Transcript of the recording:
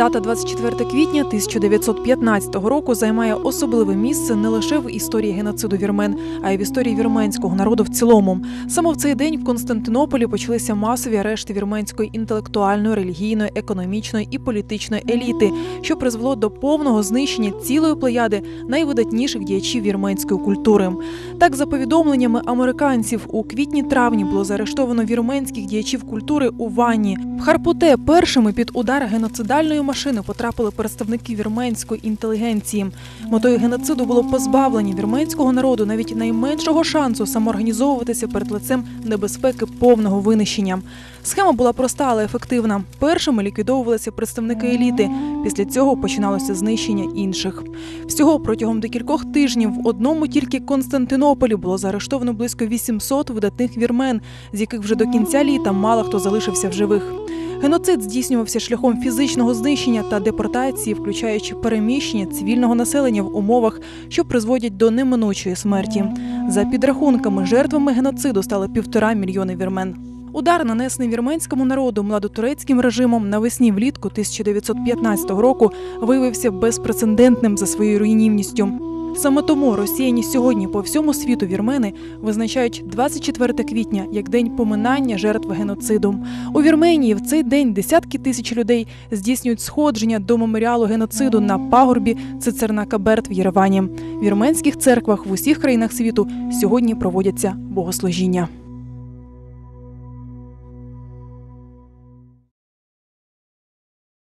Дата 24 квітня 1915 року займає особливе місце не лише в історії геноциду вірмен, а й в історії вірменського народу в цілому. Саме в цей день в Константинополі почалися масові арешти вірменської інтелектуальної, релігійної, економічної і політичної еліти, що призвело до повного знищення цілої плеяди найвидатніших діячів вірменської культури. Так, за повідомленнями американців, у квітні-травні було заарештовано вірменських діячів культури у Ванні. В Харпуте першими під удар геноцидальної машини потрапили представники вірменської інтелігенції. Метою геноциду було позбавлення вірменського народу навіть найменшого шансу самоорганізовуватися перед лицем небезпеки повного винищення. Схема була проста, але ефективна. Першими ліквідовувалися представники еліти. Після цього починалося знищення інших. Всього протягом декількох тижнів в одному тільки Константинополі було заарештовано близько 800 видатних вірмен, з яких вже до кінця літа мало хто залишився в живих. Геноцид здійснювався шляхом фізичного знищення та депортації, включаючи переміщення цивільного населення в умовах, що призводять до неминучої смерті. За підрахунками, жертвами геноциду стали півтора мільйони вірмен. Удар, нанесений вірменському народу младотурецьким режимом навесні влітку 1915 року, виявився безпрецедентним за своєю руйнівністю. Саме тому росіяні сьогодні по всьому світу вірмени визначають 24 квітня як день поминання жертв геноциду. У Вірменії в цей день десятки тисяч людей здійснюють сходження до меморіалу геноциду на пагорбі Цицернака Берт в Єревані. В вірменських церквах в усіх країнах світу сьогодні проводяться богослужіння.